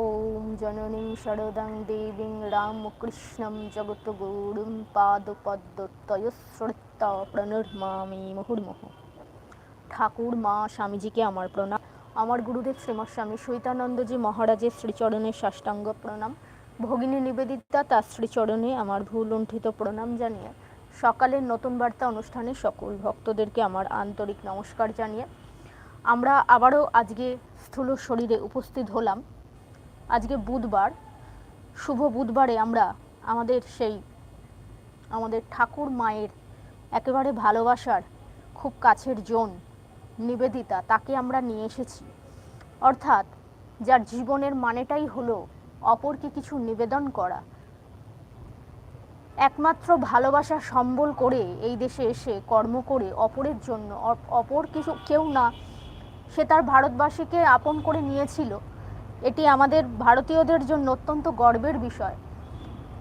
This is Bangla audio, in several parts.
ॐ जननीं शरदं देवीं रामकृष्णं जगद्गुरुं পাদপদ্মতয়শ্রদ্ধা প্রণর্মামি মুহুর্মুহ ঠাকুর মা স্বামীজিকে আমার প্রণাম আমার গুরুদেব শ্রীমৎ স্বামী সৈতানন্দজি মহারাজের শ্রীচরণে সাষ্টাঙ্গ প্রণাম ভগিনী নিবেদিতা তার শ্রীচরণে আমার ভুল লুণ্ঠিত প্রণাম জানিয়ে সকালের নতুন বার্তা অনুষ্ঠানে সকল ভক্তদেরকে আমার আন্তরিক নমস্কার জানিয়ে আমরা আবারও আজকে স্থূল শরীরে উপস্থিত হলাম আজকে বুধবার, শুভ বুধবারে আমরা আমাদের সেই আমাদের ঠাকুর মায়ের একেবারে ভালোবাসার খুব কাছের জন নিবেদিতা তাকে আমরা নিয়ে এসেছি। অর্থাৎ যার জীবনের মানেটাই হলো অপরকে কিছু নিবেদন করা। একমাত্র ভালোবাসা সম্বল করে এই দেশে এসে কর্ম করে অপরের জন্য অপ- অপর কিছু, কেউ না, সে তার ভারতবাসীকে আপন করে নিয়েছিল। এটি আমাদের ভারতীয়দের জন্য অত্যন্ত গর্বের বিষয়।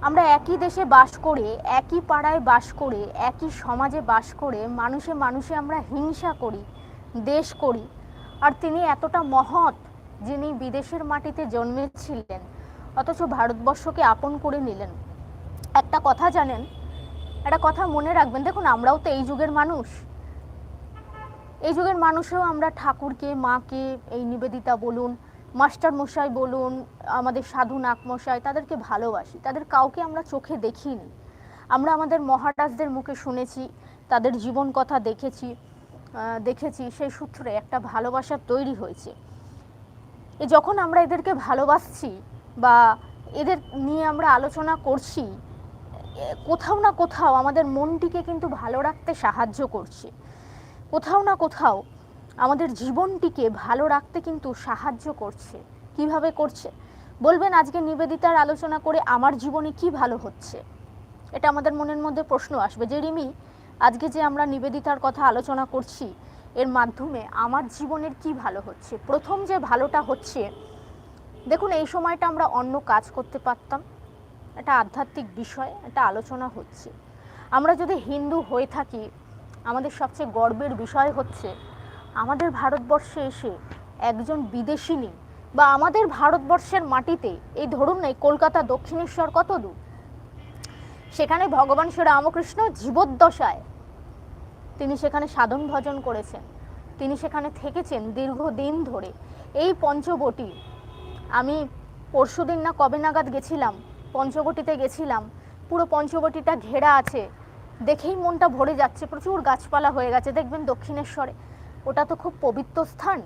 আমরা একই দেশে বাস করে, একই পাড়ায় বাস করে, একই সমাজে বাস করে, মানুষে মানুষে আমরা হিংসা করি, দেশ করি। আর তিনি এতটা মহৎ যিনি বিদেশের মাটিতে জন্মেছিলেন, অথচ ভারতবর্ষকে আপন করে নিলেন। একটা কথা জানেন, একটা কথা মনে রাখবেন, দেখুন আমরাও তো এই যুগের মানুষ। এই যুগের মানুষেও আমরা ঠাকুরকে, মাকে এই নিবেদিতা বলুন মাস্টার মশাই বলুন, আমাদের সাধু নাক মশাই তাদেরকে ভালোবাসি। তাদের কাউকে আমরা চোখে দেখিনি। আমরা আমাদের মহারাজদের মুখে শুনেছি, তাদের জীবন কথা দেখেছি দেখেছি, সেই সূত্রে একটা ভালোবাসা তৈরি হয়েছে। এ যখন আমরা এদেরকে ভালোবাসছি বা এদের নিয়ে আমরা আলোচনা করছি কোথাও না কোথাও আমাদের মনটিকে কিন্তু ভালো রাখতে সাহায্য করছে। কোথাও না কোথাও আমাদের জীবনটিকে ভালো রাখতে কিন্তু সাহায্য করছে। কীভাবে করছে? বলবেন আজকে নিবেদিতার আলোচনা করে আমার জীবনে কি ভালো হচ্ছে? এটা আমাদের মনের মধ্যে প্রশ্ন আসবে। যে রিমি, আজকে যে আমরা নিবেদিতার কথা আলোচনা করছি, এর মাধ্যমে আমার জীবনের কি ভালো হচ্ছে? প্রথম যে ভালোটা হচ্ছে, দেখুন, এই সময়টা আমরা অন্য কাজ করতে পারতাম। এটা আধ্যাত্মিক বিষয়, এটা আলোচনা হচ্ছে। আমরা যদি হিন্দু হয়ে থাকি, আমাদের সবচেয়ে গর্বের বিষয় হচ্ছে আমাদের ভারতবর্ষে এসে একজন বিদেশিনী বা আমাদের ভারতবর্ষের মাটিতে, এই ধরুন না কলকাতা দক্ষিণেশ্বর কত দূর? সেখানে ভগবান শ্রী রামকৃষ্ণ জীবদ্দশায় তিনি সেখানে সাধন ভজন করেছেন। তিনি সেখানে থেকেছেন দীর্ঘদিন ধরে। এই পঞ্চবটি, আমি পরশুদিন না কবে নাগাদ গেছিলাম, পঞ্চবটিতে গেছিলাম, পুরো পঞ্চবটিটা ঘেরা আছে। দেখেই মনটা ভরে যাচ্ছে, প্রচুর গাছপালা হয়ে গেছে, দেখবেন দক্ষিণেশ্বরে। ওটা তো খুব পবিত্র স্থান।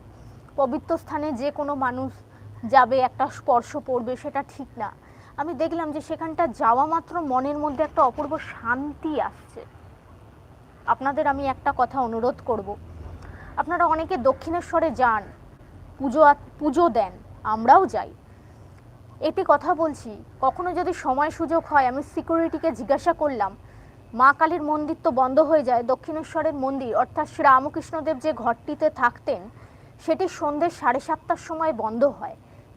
পবিত্র স্থানে যে কোনো মানুষ যাবে, একটা স্পর্শ পড়বে, সেটা ঠিক না। আমি দেখলাম যে সেখানটা যাওয়া মাত্র মনের মধ্যে একটা অপূর্ব শান্তি আসছে। আপনাদের আমি একটা কথা অনুরোধ করব। আপনারা অনেকে দক্ষিণেশ্বরে যান, পুজো পুজো দেন, আমরাও যাই। এটি কথা বলছি, কখনো যদি সময় সুযোগ হয়, আমি সিকিউরিটিকে জিজ্ঞাসা করলাম মা কালীর মন্দির তো বন্ধ হয়ে যায়, দক্ষিণেশ্বরের মন্দির, অর্থাৎ শ্রী রামকৃষ্ণদেব যে ঘরটিতে থাকতেন, সেটি সন্ধ্যে সাড়ে সাতটার সময় বন্ধ হয়।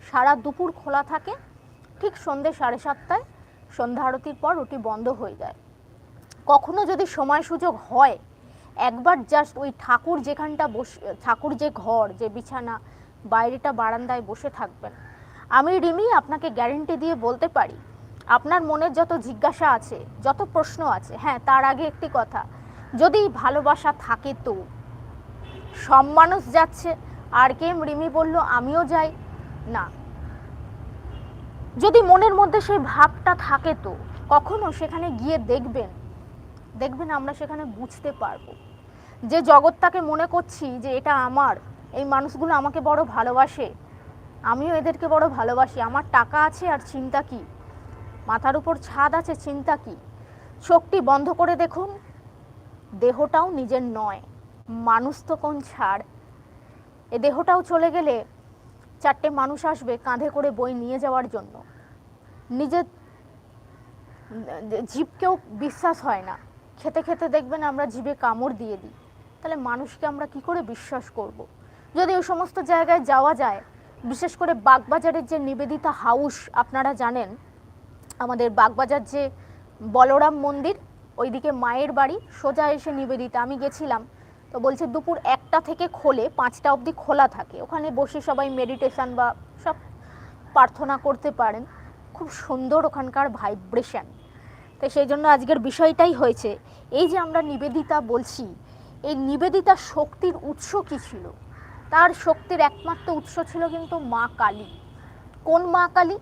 সারা দুপুর খোলা থাকে, ঠিক সন্ধ্যে সাড়ে সাতটায় সন্ধ্যা আরতির পর ওটি বন্ধ হয়ে যায়। কখনো যদি সময় সুযোগ হয়, একবার জাস্ট ওই ঠাকুর যেখানটা বসে, ঠাকুর যে ঘর, যে বিছানা, বাইরেটা বারান্দায় বসে থাকবেন। আমি রিমি আপনাকে গ্যারেন্টি দিয়ে বলতে পারি আপনার মনের যত জিজ্ঞাসা আছে, যত প্রশ্ন আছে হ্যাঁ তার আগে একটি কথা। যদি ভালোবাসা থাকে তো? সব মানুষ যাচ্ছে, আর কে রিমি বলল, আমিও যাই। না। যদি মনের মধ্যে সেই ভাবটা থাকে তো, কখনো সেখানে গিয়ে দেখবেন? দেখবেন আমরা সেখানে বুঝতে পারব। যে জগৎটাকে মনে করছি যে এটা আমার, এই মানুষগুলো আমাকে বড় ভালোবাসে, আমিও এদেরকে বড় ভালোবাসি। আমার টাকা আছে আর চিন্তা কি? মাথার উপর ছাদ আছে, চিন্তা কি? চোখটি বন্ধ করে দেখুন। দেহটাও নিজের নয়। মানুষ তো কোন ছাড়? এ দেহটাও চলে গেলে চারটে মানুষ আসবে কাঁধে করে বই নিয়ে যাওয়ার জন্য। নিজের জীবকেও বিশ্বাস হয় না। খেতে খেতে দেখবেন আমরা জীবে কামড় দিয়ে দিই। তাহলে মানুষকে আমরা কি করে বিশ্বাস করব। যদি ওই সমস্ত জায়গায় যাওয়া যায়, বিশেষ করে বাগবাজারের যে নিবেদিতা হাউস, আপনারা জানেন আমাদের বাগবাজার যে বলরাম মন্দির, ওইদিকে মায়ের বাড়ি, সোজা এসে নিবেদিতা। আমি গেছিলাম, তো বলছে দুপুর একটা থেকে খোলে, পাঁচটা অবধি খোলা থাকে। ওখানে বসে সবাই মেডিটেশন বা সব প্রার্থনা করতে পারেন। খুব সুন্দর ওখানকার ভাইব্রেশন তো সেই জন্য আজকের বিষয়টাই হয়েছে, এই যে আমরা নিবেদিতা বলছি, এই নিবেদিতা শক্তির উৎস কী ছিল? তার শক্তির একমাত্র উৎস ছিল কিন্তু মা কালী। কোন মা কালী?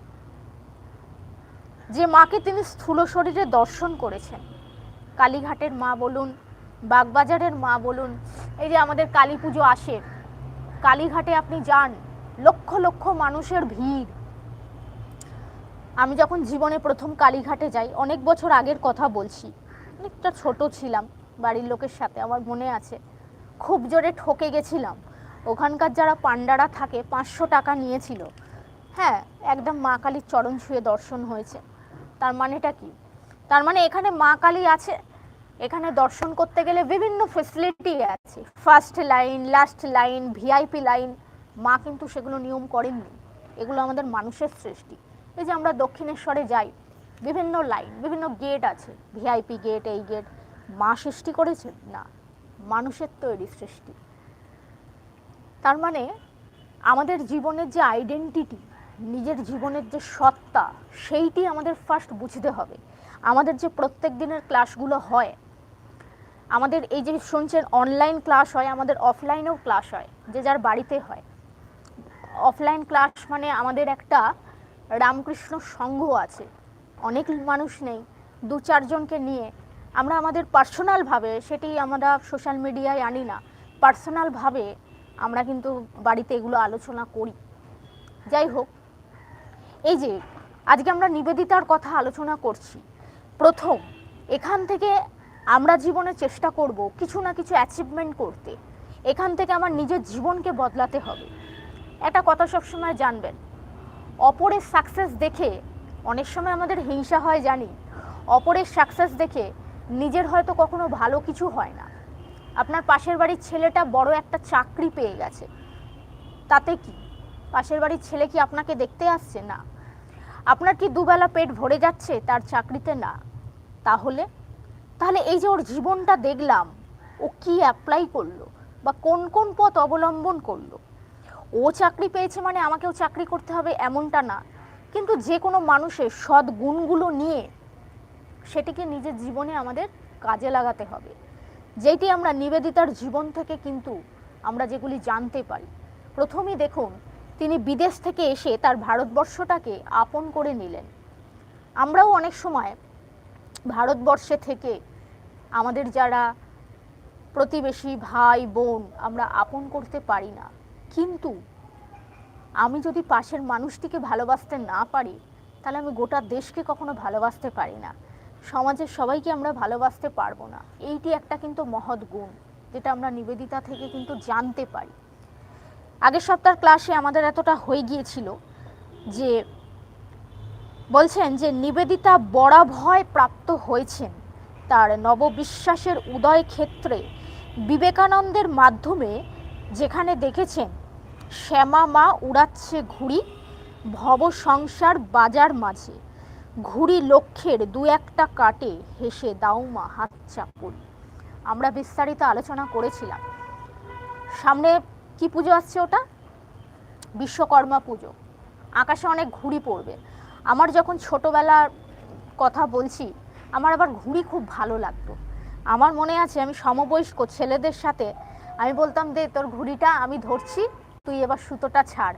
যে মাকে তিনি স্থূল শরীরে দর্শন করেছেন। কালীঘাটের মা বলুন, বাগবাজারের মা বলুন, এই যে আমাদের কালী পুজো আসে, কালীঘাটে আপনি যান, লক্ষ লক্ষ মানুষের ভিড়। আমি যখন জীবনে প্রথম কালীঘাটে যাই, অনেক বছর আগের কথা বলছি, অনেকটা ছোট ছিলাম, বাড়ির লোকের সাথে, আমার মনে আছে, খুব জোরে ঠকে গেছিলাম। ওখানকার যারা পান্ডারা থাকে, পাঁচশো টাকা নিয়েছিল। হ্যাঁ একদম মা কালীর চরণ ছুঁয়ে দর্শন হয়েছে। তার মানেটা কি? তার মানে এখানে মা কালী আছে, এখানে দর্শন করতে গেলে বিভিন্ন ফেসিলিটি আছে। First line last line VIP line মা কিন্তু সেগুলো নিয়ম করেননি। এগুলো আমাদের মানুষের সৃষ্টি। এই যে আমরা দক্ষিণেশ্বরে যাই, বিভিন্ন লাইন বিভিন্ন গেট আছে। ভিআইপি গেট এই গেট মা সৃষ্টি করেছে না, মানুষের তৈরি সৃষ্টি। তার মানে আমাদের জীবনের যে আইডেন্টিটি নিজের জীবনের যে সত্তা, সেইটি আমাদের ফার্স্ট বুঝতে হবে। আমাদের যে প্রত্যেক দিনের ক্লাসগুলো হয়, আমাদের এই যে শুনছেন অনলাইন ক্লাস হয়, আমাদের অফলাইনেও ক্লাস হয়, যে যার বাড়িতে হয়। অফলাইন ক্লাস মানে আমাদের একটা রামকৃষ্ণ সংঘ আছে। অনেক মানুষ নেই, দু চারজনকে নিয়ে। আমরা আমাদের পার্সোনালভাবে সেটি আমরা সোশ্যাল মিডিয়ায় আনি না। পার্সোনালভাবে আমরা কিন্তু বাড়িতে এগুলো আলোচনা করি। যাই হোক এই যে, আজকে আমরা নিবেদিতার কথা আলোচনা করছি। প্রথম, এখান থেকে আমরা জীবনে চেষ্টা করব কিছু না কিছু অ্যাচিভমেন্ট করতে। এখান থেকে আমার নিজের জীবনকে বদলাতে হবে। একটা কথা সবসময় জানবেন, অপরের সাকসেস দেখে অনেক সময় আমাদের হিংসা হয় জানি, অপরের সাকসেস দেখে নিজের হয়তো কখনো ভালো কিছু হয় না। আপনার পাশের বাড়ির ছেলেটা বড় একটা চাকরি পেয়ে গেছে। তাতে কি? পাশের বাড়ির ছেলে কি আপনাকে দেখতে আসছে? না। আপনার কি দুবেলা পেট ভরে যাচ্ছে? তার চাকরিতে না। তাহলে? তাহলে এই যে ওর জীবনটা দেখলাম, ও কি অ্যাপ্লাই করল? বা কোন কোন পথ অবলম্বন করল? ও চাকরি পেয়েছে মানে আমাকেও চাকরি করতে হবে এমনটা না। কিন্তু যে কোনো মানুষের সৎ গুণগুলো নিয়ে সেটিকে নিজের জীবনে আমাদের কাজে লাগাতে হবে। যেটি আমরা নিবেদিতার জীবন থেকে কিন্তু আমরা যেগুলি জানতে পারি। প্রথমেই দেখুন তিনি বিদেশ থেকে এসে তার ভারতবর্ষটাকে আপন করে নিলেন। আমরাও অনেক সময় ভারতবর্ষে থেকে আমাদের যারা প্রতিবেশী ভাই, বোন আমরা আপন করতে পারি না। কিন্তু আমি যদি পাশের মানুষটিকে ভালোবাসতে না পারি, তাহলে আমি গোটা দেশকে কখনো ভালোবাসতে পারি না। সমাজের সবাইকে আমরা ভালোবাসতে পারব না। এইটি একটা কিন্তু মহৎ গুণ, যেটা আমরা নিবেদিতা থেকে কিন্তু জানতে পারি। আগের সপ্তাহের ক্লাসে আমাদের এতটা হয়ে গিয়েছিল যে বলছেন যে নিবেদিতা বরাভয় প্রাপ্ত হয়েছেন। তার নববিশ্বাসের উদয় ক্ষেত্রে বিবেকানন্দের মাধ্যমে যেখানে দেখেছেন, শ্যামা মা উড়াচ্ছে ঘুড়ি, ভব সংসার বাজার মাঝে। ঘুড়ি লক্ষ্যের দু একটা কাটে, হেসে দাও মা হাত চাপুরি আমরা বিস্তারিত আলোচনা করেছিলাম। সামনে কি পুজো আসছে ওটা? বিশ্বকর্মা পুজো। আকাশে অনেক ঘুড়ি পড়বে। আমার যখন ছোটোবেলার কথা বলছি, আমার আবার ঘুড়ি খুব ভালো লাগতো। আমার মনে আছে আমি সমবয়স্ক ছেলেদের সাথে আমি বলতাম, দে, তোর ঘুড়িটা আমি ধরছি, তুই এবার সুতোটা ছাড়।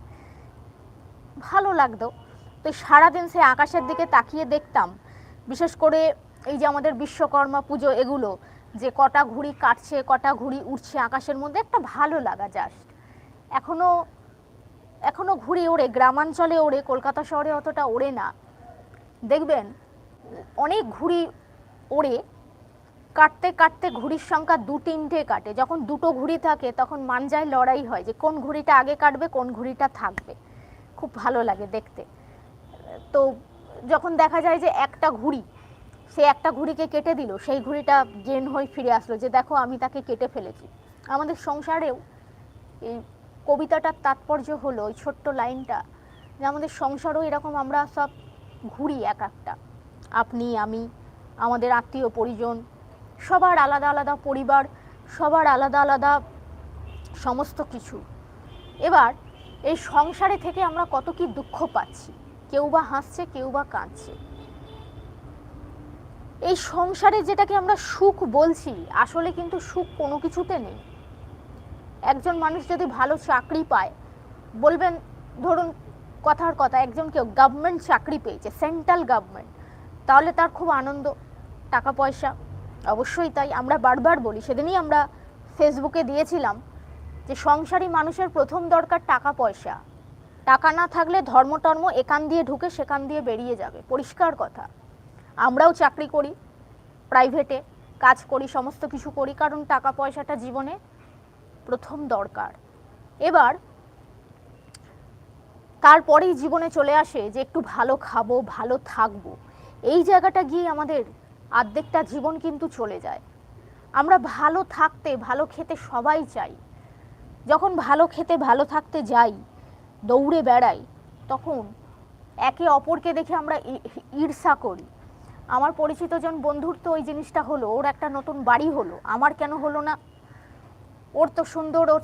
ভালো লাগতো। তো সারাদিন সে আকাশের দিকে তাকিয়ে দেখতাম। বিশেষ করে এই যে আমাদের বিশ্বকর্মা পুজো এগুলো, যে কটা ঘুড়ি কাটছে, কটা ঘুড়ি উঠছে আকাশের মধ্যে, একটা ভালো লাগা জাস্ট। এখনও এখনও ঘুড়ি ওড়ে, গ্রামাঞ্চলে ওড়ে, কলকাতা শহরে অতটা ওড়ে না। দেখবেন, অনেক ঘুড়ি ওড়ে, কাটতে কাটতে ঘুড়ির সংখ্যা দু তিনটে কাটে। যখন দুটো ঘুড়ি থাকে, তখন মানজায় লড়াই হয় যে কোন ঘুড়িটা আগে কাটবে, কোন ঘুড়িটা থাকবে। খুব ভালো লাগে দেখতে। তো যখন দেখা যায় যে একটা ঘুড়ি, সে একটা ঘুড়িকে কেটে দিল, সেই ঘুড়িটা গেন হয়ে ফিরে আসলো যে দেখো আমি তাকে কেটে ফেলেছি। আমাদের সংসারেও এই কবিতাটার তাৎপর্য হলো ওই ছোট্ট লাইনটা যে আমাদের সংসারও এরকম, আমরা সব ঘুরি এক একটা। আপনি, আমি, আমাদের আত্মীয় পরিজন, সবার আলাদা আলাদা পরিবার, সবার আলাদা আলাদা সমস্ত কিছু। এবার এই সংসারে থেকে আমরা কত কি দুঃখ পাচ্ছি, কেউ বা হাসছে, কেউ বা কাঁদছে। এই সংসারে যেটাকে আমরা সুখ বলছি, আসলে কিন্তু সুখ কোনো কিছুতে নেই। একজন মানুষ যদি ভালো চাকরি পায়, বলবেন, ধরুন, কথার কথা, একজন কেউ গভর্নমেন্ট চাকরি পেয়েছে সেন্ট্রাল গভর্নমেন্ট তাহলে তার খুব আনন্দ, টাকা পয়সা, অবশ্যই তাই, আমরা বারবার বলি, সেদিনই আমরা ফেসবুকে দিয়েছিলাম যে সংসারী মানুষের প্রথম দরকার টাকা পয়সা, টাকা না থাকলে ধর্ম টর্ম এখান দিয়ে ঢুকে সেখান দিয়ে বেরিয়ে যাবে, পরিষ্কার কথা, আমরাও চাকরি করি প্রাইভেটে কাজ করি, সমস্ত কিছু করি, কারণ টাকা পয়সাটা জীবনে প্রথম দরকার। এবার তারপরেই জীবনে চলে আসে যে একটু ভালো খাব, ভালো থাকব। এই জায়গাটা গিয়ে আমাদের আর্ধেকটা জীবন কিন্তু চলে যায়। আমরা ভালো থাকতে, ভালো খেতে সবাই চাই। যখন ভালো খেতে, ভালো থাকতে যাই, দৌড়ে বেড়াই, তখন একে অপরকে দেখে আমরা ঈর্ষা করি। আমার পরিচিত জন বন্ধুর তো ওই জিনিসটা হলো, ওর একটা নতুন বাড়ি হলো, আমার কেন হলো না? ওর তো সুন্দর, ওর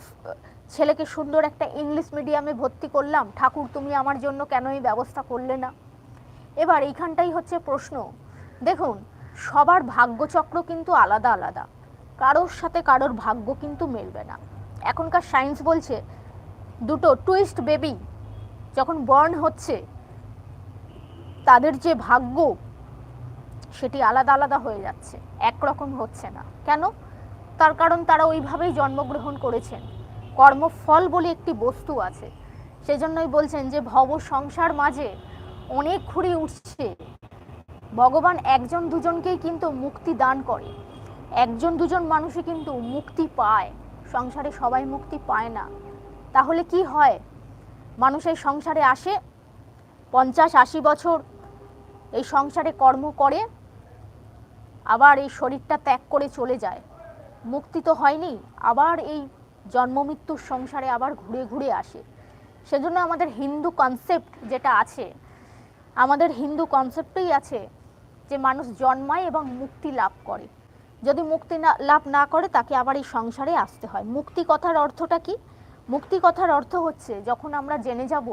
ছেলেকে সুন্দর একটা ইংলিশ মিডিয়ামে ভর্তি করলাম। ঠাকুর, তুমি আমার জন্য কেন এই ব্যবস্থা করলে না? এবার এইখানটাই হচ্ছে প্রশ্ন। দেখুন, সবার ভাগ্যচক্র কিন্তু আলাদা আলাদা। কারোর সাথে কারোর ভাগ্য কিন্তু মেলবে না। এখনকার সায়েন্স বলছে, দুটো টুইস্ট বেবি যখন বর্ন হচ্ছে, তাদের যে ভাগ্য, সেটি আলাদা আলাদা হয়ে যাচ্ছে। একরকম হচ্ছে না। কেন? তার কারণ তারা ওইভাবেই জন্মগ্রহণ করেছেন। কর্মফল বলে একটি বস্তু আছে। সেজন্যই বলছেন যে, ভব সংসার মাঝে অনেক ঘুরে উঠছে। ভগবান একজন দুজনকেই কিন্তু মুক্তি দান করে। একজন দুজন মানুষই কিন্তু মুক্তি পায়। সংসারে সবাই মুক্তি পায় না। তাহলে কি হয়? মানুষ এই সংসারে আসে পঞ্চাশ আশি বছর, এই সংসারে কর্ম করে, আবার এই শরীরটা ত্যাগ করে চলে যায়। মুক্তি তো হয়নি, আবার এই জন্ম মৃত্যুর সংসারে আবার ঘুরে ঘুরে আসে। সেজন্য আমাদের হিন্দু কনসেপ্ট যেটা আছে, আমাদের হিন্দু কনসেপ্টেই আছে যে মানুষ জন্মায় এবং মুক্তি লাভ করে। যদি মুক্তি না, লাভ না করে, তাকে আবার এই সংসারে আসতে হয়। মুক্তি কথার অর্থটা কি? মুক্তি কথার অর্থ হচ্ছে, যখন আমরা জেনে যাব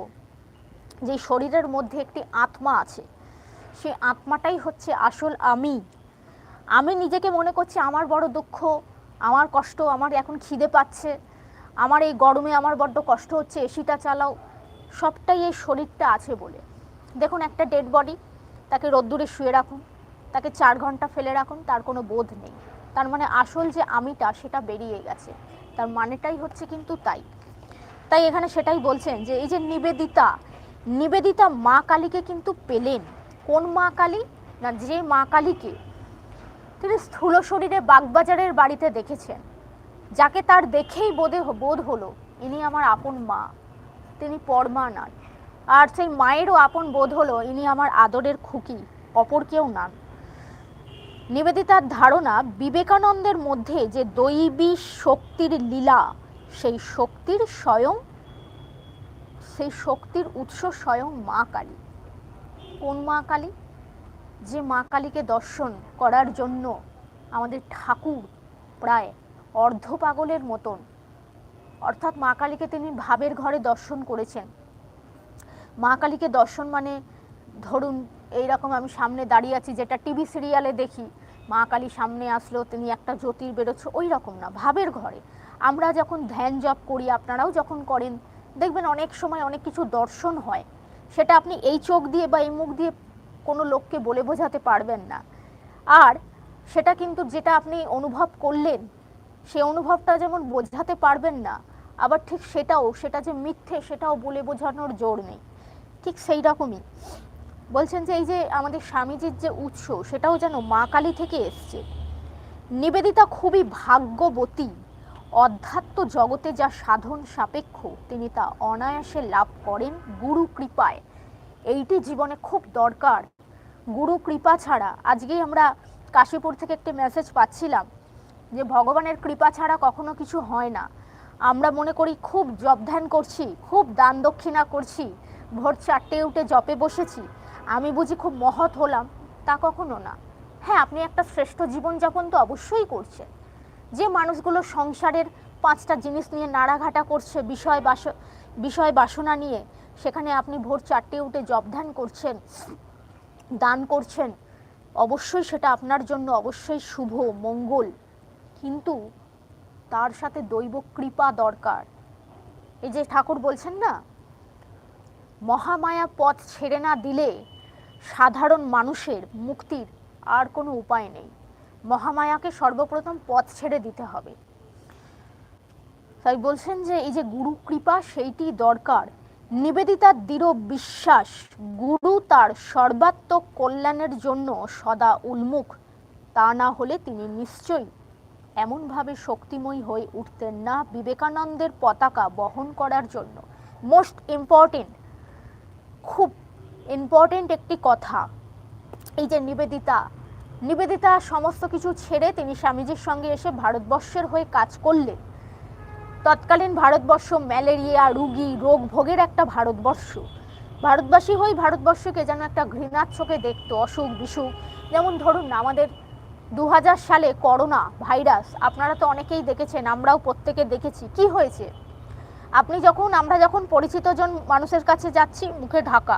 যে শরীরের মধ্যে একটি আত্মা আছে, সেই আত্মাটাই হচ্ছে আসল আমি। আমি নিজেকে মনে করছি আমার বড় দুঃখ আমার কষ্ট, আমার এখন খিদে পাচ্ছে, আমার এই গরমে আমার বড্ড কষ্ট হচ্ছে, এসিটা চালাও, সবটাই এই শরীরটা আছে বলে। দেখুন একটা ডেড বডি তাকে রোদ্দুরে শুয়ে রাখুন, তাকে চার ঘণ্টা ফেলে রাখুন, তার কোনো বোধ নেই। তার মানে আসল যে আমিটা, সেটা বেরিয়ে গেছে। তার মানেটাই হচ্ছে কিন্তু তাই। তাই এখানে সেটাই বলছেন যে, এই যে নিবেদিতা নিবেদিতা মা কালীকে কিন্তু পেলেন। কোন মা কালী? না, যে মা কালীকে তিনি স্থূল শরীরে বাগবাজারের বাড়িতে দেখেছেন। যাকে তার দেখেই বোধে বোধ হলো, ইনি আমার আপন মা। তিনি পরমা নন। আর সেই মায়েরও আপন বোধ হলো, ইনি আমার আদরের খুকি, অপর কেউ নন। নিবেদিতার ধারণা বিবেকানন্দের মধ্যে যে দৈবী শক্তির লীলা, সেই শক্তির স্বয়ং, সেই শক্তির উৎস স্বয়ং মা কালী। কোন মা কালী? যে মা কালীকে দর্শন করার জন্য আমাদের ঠাকুর প্রায় অর্ধ পাগলের মতন, অর্থাৎ মা কালীকে তিনি ভাবের ঘরে দর্শন করেছেন। মা কালীকে দর্শন মানে ধরুন এইরকম আমি সামনে দাঁড়িয়ে আছি যেটা টিভি সিরিয়ালে দেখি, মা কালী সামনে আসলো, তিনি একটা জ্যোতির বেরোচ্ছে, ওই রকম না, ভাবের ঘরে। আমরা যখন ধ্যান জপ করি, আপনারাও যখন করেন, দেখবেন অনেক সময় অনেক কিছু দর্শন হয়, সেটা আপনি এই চোখ দিয়ে বা এই মুখ দিয়ে কোনো লোককে বলে বোঝাতে পারবেন না। আর সেটা কিন্তু যেটা আপনি অনুভব করলেন, সে অনুভবটা যেমন বোঝাতে পারবেন না, আবার ঠিক সেটাও, সেটা যে মিথ্যে সেটাও বলে বোঝানোর জোর নেই। ঠিক সেই রকমই। বলছেন যে এই যে আমাদের স্বামীজির যে উৎস, সেটাও যেন মা কালী থেকে এসছে। নিবেদিতা খুবই ভাগ্যবতী। অধ্যাত্ম জগতে যা সাধন সাপেক্ষ, তিনি তা অনায়াসে লাভ করেন গুরু কৃপায়। এইটি জীবনে খুব দরকার। গুরু কৃপা ছাড়া। আজকেই আমরা কাশীপুর থেকে একটি মেসেজ পাচ্ছিলাম যে, ভগবানের কৃপা ছাড়া কখনো কিছু হয় না। আমরা মনে করি খুব জপ ধ্যান করছি, খুব দান দক্ষিণা করছি, ভোর চারটে উঠে জপে বসেছি। আমি বুঝি খুব মহৎ হলাম, তা কখনো না। হ্যাঁ আপনি একটা শ্রেষ্ঠ জীবনযাপন তো অবশ্যই করছেন। যে মানুষগুলো সংসারের পাঁচটা জিনিস নিয়ে নাড়াঘাটা করছে, বিষয় বাস, বিষয় বাসনা নিয়ে সেখানে আপনি ভোর চারটে উঠে জব ধ্যান করছেন, দান করছেন, অবশ্যই সেটা আপনার জন্য অবশ্যই শুভ, মঙ্গল। কিন্তু তার সাথে দৈব কৃপা দরকার। এই যে ঠাকুর বলছেন না, মহামায়া পথ ছেড়ে না দিলে সাধারণ মানুষের মুক্তির আর কোনো উপায় নেই। মহামায়াকে সর্বপ্রথম পথ ছেড়ে দিতে হবে। তাই বলছেন যে এই যে গুরু কৃপা সেইটি দরকার। নিবেদিতার দৃঢ় বিশ্বাস, গুরু তার সর্বাত্মক কল্যাণের জন্য সদা উন্মুখ। তা না হলে তিনি নিশ্চয়ই এমনভাবে শক্তিময়ী হয়ে উঠতেন না বিবেকানন্দের পতাকা বহন করার জন্য। মোস্ট ইম্পর্টেন্ট খুব ইম্পর্টেন্ট একটি কথা, এই যে নিবেদিতা। নিবেদিতা সমস্ত কিছু ছেড়ে তিনি স্বামীজির সঙ্গে এসে ভারতবর্ষের হয়ে কাজ করলেন। তৎকালীন ভারতবর্ষ ম্যালেরিয়া, রুগী, রোগ ভোগের একটা ভারতবর্ষ। ভারতবাসী হয়ে ভারতবর্ষকে যেন একটা ঘৃণার চোখে দেখতো, অসুখ বিসুখ। যেমন ধরুন আমাদের দু হাজার সালে করোনা ভাইরাস, আপনারা তো অনেকেই দেখেছেন, আমরাও প্রত্যেকে দেখেছি। কি হয়েছে? আপনি যখন, আমরা যখন পরিচিত জন মানুষের কাছে যাচ্ছি, মুখে ঢাকা।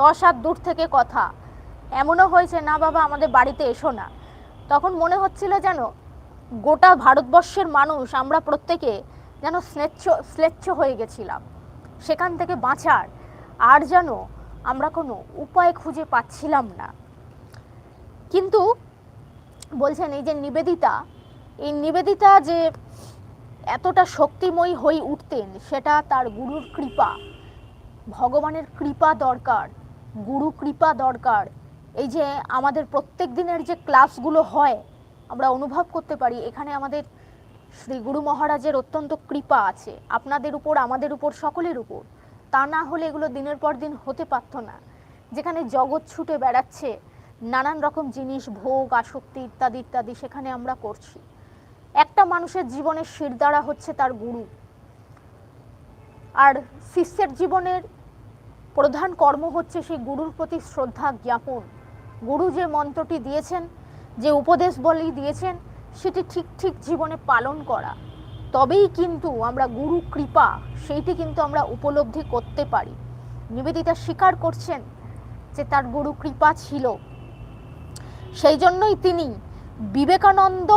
দশ হাত দূর থেকে কথা। এমনও হয়েছে, না বাবা, আমাদের বাড়িতে এসো না। তখন মনে হচ্ছিল যেন গোটা ভারতবর্ষের মানুষ, আমরা প্রত্যেকে যেন স্লেচ্ছ স্লেচ্ছ হয়ে গেছিলাম। সেখান থেকে বাঁচার আর যেন আমরা কোনো উপায় খুঁজে পাচ্ছিলাম না। কিন্তু বলছেন, এই যে নিবেদিতা, এই নিবেদিতা যে এতটা শক্তিময়ী হয়ে উঠতেন, সেটা তার গুরুর কৃপা। ভগবানের কৃপা দরকার, গুরু কৃপা দরকার। এই যে আমাদের প্রত্যেক দিনের যে ক্লাসগুলো হয়, আমরা অনুভব করতে পারি, এখানে আমাদের শ্রী গুরু মহারাজের অত্যন্ত কৃপা আছে, আপনাদের উপর, আমাদের উপর, সকলের উপর। তা না হলে এগুলো দিনের পর দিন হতে পারত না। যেখানে জগৎ ছুটে বেড়াচ্ছে, নানান রকম জিনিস, ভোগ, আসক্তি ইত্যাদি ইত্যাদি সেখানে আমরা করছি। একটা মানুষের জীবনের শিরদাঁড়া হচ্ছে তার গুরু। আর শিষ্যের জীবনের প্রধান কর্ম হচ্ছে সেই গুরুর প্রতি শ্রদ্ধা জ্ঞাপন। গুরু যে মন্ত্রটি দিয়েছেন, যে উপদেশ বলি দিয়েছেন সেটি ঠিক ঠিক জীবনে পালন করা। তবেই কিন্তু আমরা গুরু কৃপা, সেইটি কিন্তু আমরা উপলব্ধি করতে পারি। নিবেদিতা স্বীকার করছেন যে তার গুরু কৃপা ছিল। সেই জন্যই তিনি বিবেকানন্দ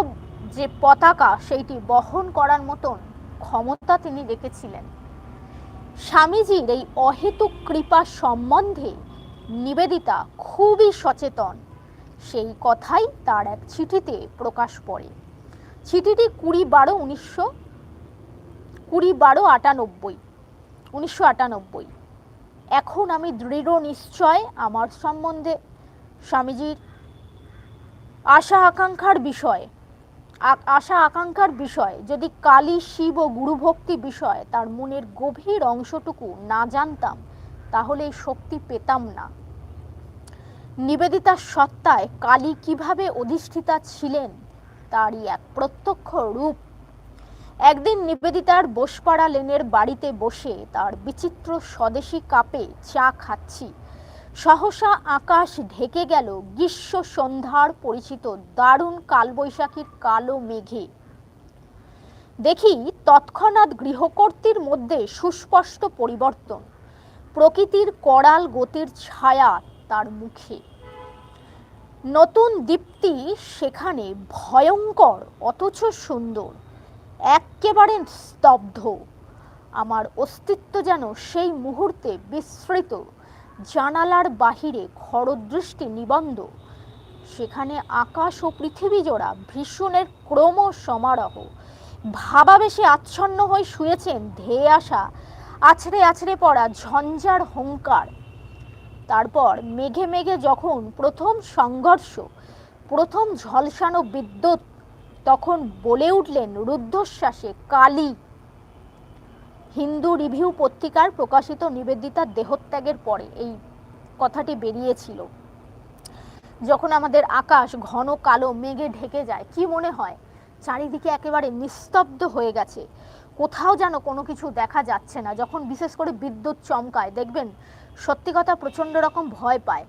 যে পতাকা, সেইটি বহন করার মতন ক্ষমতা তিনি রেখেছিলেন। স্বামীজির এই অহেতুক কৃপা সম্বন্ধে নিবেদিতা খুবই সচেতন। সেই কথাই তার এক চিঠিতে প্রকাশ পড়ে। চিঠিটি কুড়ি বারো উনিশশো, কুড়ি বারো আটানব্বই, উনিশশো আটানব্বই। এখন আমি দৃঢ় নিশ্চয় আমার সম্বন্ধে স্বামীজির আশা আকাঙ্ক্ষার বিষয় আশা আকাঙ্ক্ষার বিষয়, যদি কালী শিব ও গুরুভক্তি বিষয় তার মনের গভীর অংশটুকু না জানতাম তাহলে এই শক্তি পেতাম না। নিবেদিতার সত্তায় কালী কীভাবে অধিষ্ঠিতা ছিলেন, তারই এক প্রত্যক্ষ রূপ। একদিন নিবেদিতার বসপাড়া লেনের বাড়িতে বসে তার বিচিত্র স্বদেশী কাপে চা খাচ্ছি। সহসা আকাশ ঢেকে গেল গ্রীষ্ম সন্ধ্যার পরিচিত দারুণ কালবৈশাখীর কালো মেঘে। দেখি তৎক্ষণাৎ গৃহকর্তীর মধ্যে সুস্পষ্ট পরিবর্তন। প্রকৃতির করাল গতির ছায়া তার মুখে। নতুন দীপ্তি সেখানে ভয়ঙ্কর, অথচ সুন্দর, এক্কেবারে স্তব্ধ। আমার অস্তিত্ব যেন সেই মুহূর্তে বিস্মৃত জানালার বাহিরে খরদৃষ্টি নিবন্ধ। সেখানে আকাশ ও পৃথিবী জোড়া ভীষণের ক্রম সমারোহ। ভাবাবেশে আচ্ছন্ন হয়ে শুয়েছেন ধেয়ে আসা, আছড়ে আছড়ে পড়া ঝঞ্ঝার হুঙ্কার। তারপর মেঘে মেঘে যখন প্রথম সংঘর্ষ, প্রথম ঝলসানো বিদ্যুৎ, তখন বলে উঠলেন রুদ্ধশ্বাসে কালী। হিন্দু রিভিউ পত্রিকার প্রকাশিত নিবেদিতার দেহত্যাগের পরে এই কথাটি বেরিয়েছিল। যখন আমাদের আকাশ ঘন কালো মেঘে ঢেকে যায়, কি মনে হয়? চারিদিকে একেবারে নিস্তব্ধ হয়ে গেছে। কোথাও যেন কোনো কিছু দেখা যাচ্ছে না, যখন বিশেষ করে বিদ্যুৎ চমকায়। দেখবেন সত্যি কথা প্রচণ্ড রকম ভয় পায়।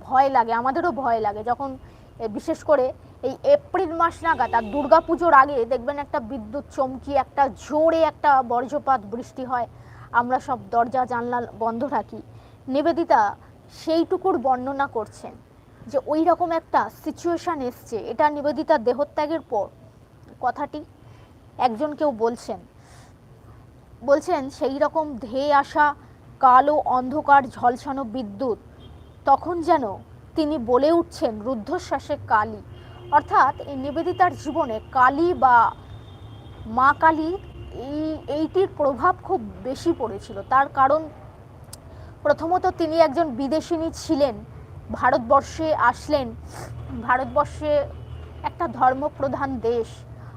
ভয় লাগে, আমাদেরও ভয় লাগে। যখন বিশেষ করে এই এপ্রিল মাস নাগাদ আর দুর্গা পুজোর আগে দেখবেন একটা বিদ্যুৎ চমকি, একটা জোরে একটা বর্জ্যপাত বৃষ্টি হয়। আমরা সব দরজা, জানলা বন্ধ রাখি। নিবেদিতা সেইটুকুর বর্ণনা করছেন যে ওই রকম একটা সিচুয়েশান এসছে। এটা নিবেদিতা দেহত্যাগের পর। কথাটি একজন কেউ বলছেন। বলছেন সেই রকম ধেয়ে আসা কালো অন্ধকার ঝলসানো বিদ্যুৎ। তখন যেন তিনি বলে উঠছেন, রুদ্ধশ্বাসে কালী। অর্থাৎ এই নিবেদিতার জীবনে কালী বা মা কালী, এই, এইটির প্রভাব খুব বেশি পড়েছিল। তার কারণ প্রথমত তিনি একজন বিদেশিনী ছিলেন, ভারতবর্ষে আসলেন। ভারতবর্ষে একটা ধর্মপ্রধান দেশ।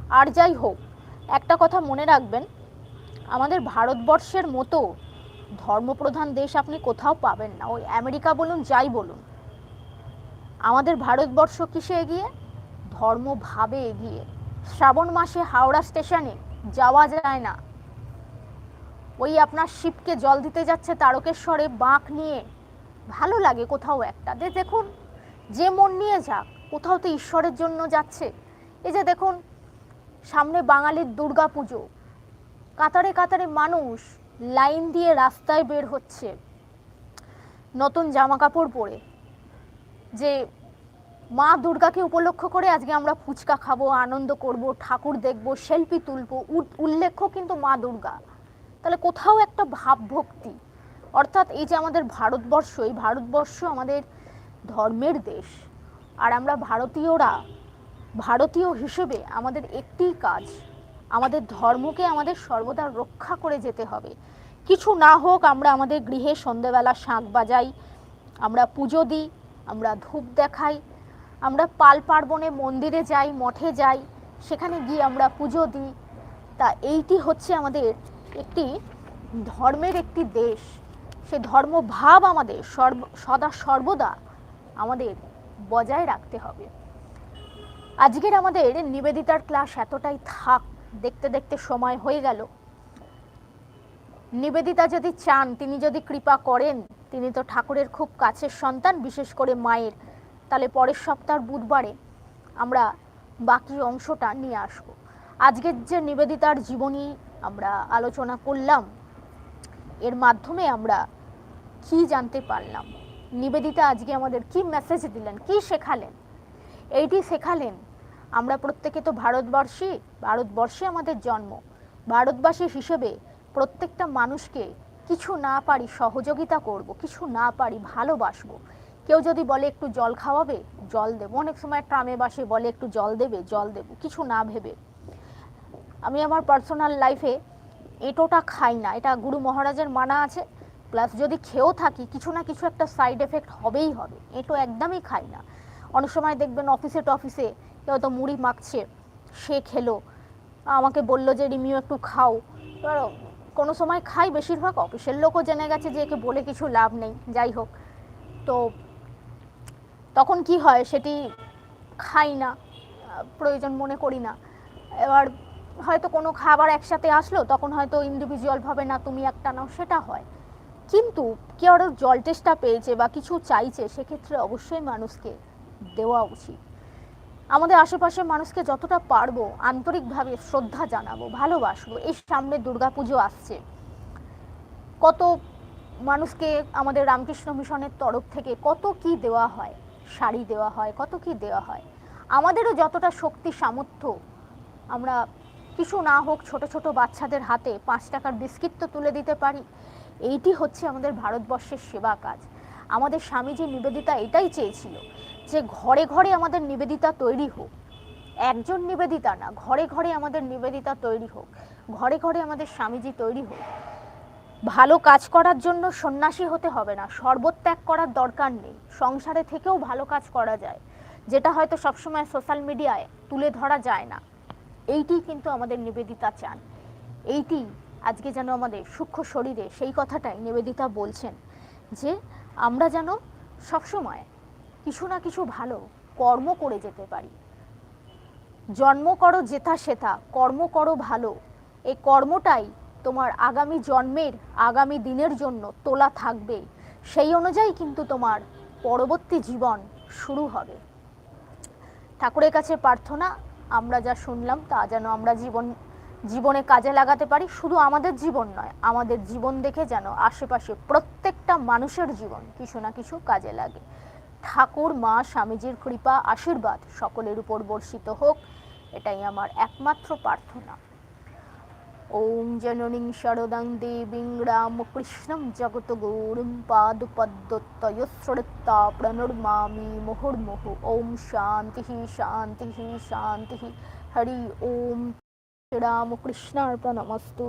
আর যাই হোক, একটা কথা মনে রাখবেন, আমাদের ভারতবর্ষের মতো ধর্মপ্রধান দেশ আপনি কোথাও পাবেন না। ওই আমেরিকা বলুন, যাই বলুন। আমাদের ভারতবর্ষ কিসে এগিয়ে? ধর্মভাবে এগিয়ে। শ্রাবণ মাসে হাওড়া স্টেশনে যাওয়া যায় না। ওই আপনার শিবকে জল দিতে যাচ্ছে তারকেশ্বরে বাঁক নিয়ে। ভালো লাগে কোথাও একটা। যে দেখুন, যে মন নিয়ে যাক, কোথাও তো ঈশ্বরের জন্য যাচ্ছে। এই যে দেখুন, সামনে বাঙালির দুর্গা পুজো কাতারে কাতারে মানুষ লাইন দিয়ে রাস্তায় বের হচ্ছে নতুন জামা কাপড় পরে, যে মা দুর্গাকে উপলক্ষ করে আজকে আমরা ফুচকা খাব, আনন্দ করব, ঠাকুর দেখব, সেলফি তুলবো উল- উল্লেখ্য কিন্তু মা দুর্গা। তাহলে কোথাও একটা ভাবভক্তি। অর্থাৎ এই যে আমাদের ভারতবর্ষ, এই ভারতবর্ষ আমাদের ধর্মের দেশ। আর আমরা ভারতীয়রা, ভারতীয় হিসেবে আমাদের একটিই কাজ আমাদের ধর্মকে আমাদের সর্বদা রক্ষা করে যেতে হবে। কিছু না হোক আমরা আমাদের গৃহে সন্ধেবেলা শাঁখ বাজাই, আমরা পুজো দিই, আমরা ধূপ দেখাই, আমরা পাল পার্বণে মন্দিরে যাই, মঠে যাই, সেখানে গিয়ে আমরা পুজো দিই। তা এইটি হচ্ছে আমাদের একটি ধর্মের একটি দেশ। সে ধর্মভাব আমাদের সর্ব, সদা সর্বদা আমাদের বজায় রাখতে হবে। আজকের আমাদের নিবেদিতার ক্লাস এতটাই থাক। দেখতে দেখতে সময় হয়ে গেল। নিবেদিতা যদি চান, তিনি যদি কৃপা করেন, তিনি তো ঠাকুরের খুব কাছের সন্তান, বিশেষ করে মায়ের। তাহলে পরের সপ্তাহ বুধবারে আমরা বাকি অংশটা নিয়ে আসব। আজকের যে নিবেদিতার জীবনী আমরা আলোচনা করলাম, এর মাধ্যমে আমরা কি জানতে পারলাম? নিবেদিতা আজকে আমাদের কি মেসেজ দিলেন, কি শেখালেন? এইটি শেখালেন আমরা প্রত্যেকে তো ভারতবর্ষী, ভারতবর্ষে আমাদের জন্ম। ভারতবাসী হিসেবে প্রত্যেকটা মানুষকে কিছু না পারি সহযোগিতা করব, কিছু না পারি ভালোবাসবো। কেউ যদি বলে একটু জল খাওয়াবে, জল দেবো। অনেক সময় ট্রামে বাসে বলে একটু জল দেবে, জল দেবো, কিছু না ভেবে। আমি আমার পার্সোনাল লাইফে এঁটোটা খাই না। এটা গুরু মহারাজের মানা আছে। প্লাস যদি খেয়েও থাকি, কিছু না কিছু একটা সাইড এফেক্ট হবেই হবে। এঁটো একদমই খাই না। অনেক সময় দেখবেন অফিসে টফিসে তো মুড়ি মাখছে, সে খেলো। আমাকে বলল যে, রিমিও একটু খাও। এবার কোনো সময় খাই বেশিরভাগ, অফিসের লোকও জেনে গেছে যে, একে বলে কিছু লাভ নেই। যাই হোক, তো তখন কি হয় সেটি খাই না, প্রয়োজন মনে করি না। এবার হয়তো কোনো খাবার একসাথে আসলো, তখন হয়তো ইন্ডিভিজুয়ালভাবে না, তুমি একটা নাও। সেটা হয়। কিন্তু কেউ জল টেস্টটা পেয়েছে বা কিছু চাইছে, সেক্ষেত্রে অবশ্যই মানুষকে দেওয়া উচিত। আমাদের আশেপাশের মানুষকে যতটা পারব আন্তরিকভাবে শ্রদ্ধা জানাব, ভালোবাসবো। এই সামনে দুর্গাপুজো আসছে। কত মানুষকে আমাদের রামকৃষ্ণ মিশনের তরফ থেকে কত কি দেওয়া হয়, শাড়ি দেওয়া হয়, কত কি দেওয়া হয়, আমাদেরও যতটা শক্তি, সামর্থ্য, আমরা কিছু না হোক ছোট ছোট বাচ্চাদের হাতে পাঁচ টাকার বিস্কিট তো তুলে দিতে পারি। এইটি হচ্ছে আমাদের ভারতবর্ষের সেবা কাজ। আমাদের স্বামীজি নিবেদিতা এটাই চেয়েছিল যে ঘরে ঘরে আমাদের নিবেদিতা তৈরি হোক, একজন নিবেদিতা না, ঘরে ঘরে আমাদের নিবেদিতা তৈরি হোক, ঘরে ঘরে আমাদের স্বামীজি তৈরি হোক, ভালো কাজ করার জন্য সন্ন্যাসী হতে হবে না সর্বত্যাগ করার দরকার নেই, সংসারে থেকেও ভালো কাজ করা যায়, যেটা হয়তো সবসময় সোশ্যাল মিডিয়ায় তুলে ধরা যায় না। এইটি কিন্তু আমাদের নিবেদিতা চান। এইটি আজকে যেন আমাদের সূক্ষ্ম শরীরে সেই কথাটাই নিবেদিতা বলছেন যে, আমরা যেন সবসময় কিছু না কিছু ভালো কর্ম করে যেতে পারি। জন্ম করো জেতা সেতা কর্ম করো ভালো। এই কর্মটাই তোমার আগামী জন্মের, আগামী দিনের জন্য তোলা থাকবে। সেই অনুযায়ী কিন্তু তোমার পরবর্তী জীবন শুরু হবে। ঠাকুরের কাছে প্রার্থনা, আমরা যা শুনলাম তা যেন আমরা জীবন, জীবনে কাজে লাগাতে পারি। শুধু আমাদের জীবন নয়, আমাদের জীবন দেখে যেন আশেপাশে প্রত্যেকটা মানুষের জীবন কিছু না কিছু কাজে লাগে। ঠাকুর, মা, স্বামীজির কৃপা, আশীর্বাদ সকলের উপর বর্ষিত হোক, এটাই আমার একমাত্র প্রার্থনা। ওম জননীং শরদং দেবীং গৌরম পাদপদ্মতয়শ্রত্তা প্রণর্মামি মুহুর্মুহু। ওম শান্তি শান্তি শান্তি। হরি ওম। রামকৃষ্ণার্পণমস্তু